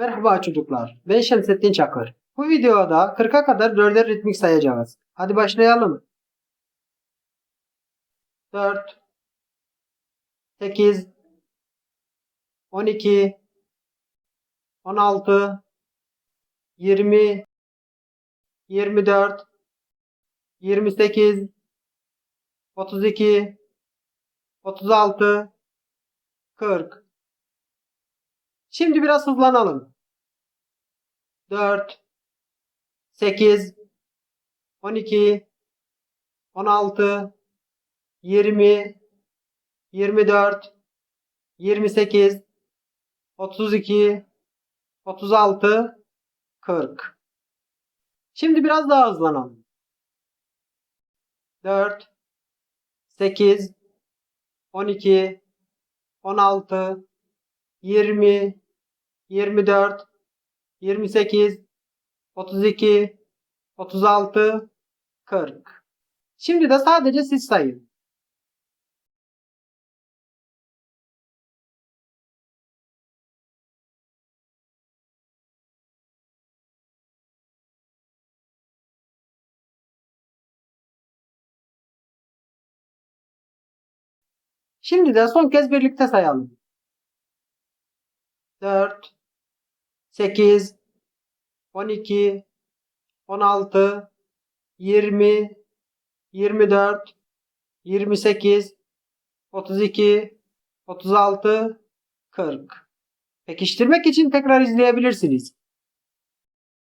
Merhaba çocuklar. Ben Şemsettin Çakır. Bu videoda 40'a kadar dörder ritmik sayacağız. Hadi başlayalım. 4 8 12 16 20 24 28 32 36 40 Şimdi biraz hızlanalım. 4 8 12 16 20 24 28 32 36 40 Şimdi biraz daha hızlanalım. 4 8 12 16 20 24 28 32 36 40 Şimdi de sadece siz sayın. Şimdi de son kez birlikte sayalım. 4 8 12 16 20 24 28 32 36 40 Pekiştirmek için tekrar izleyebilirsiniz.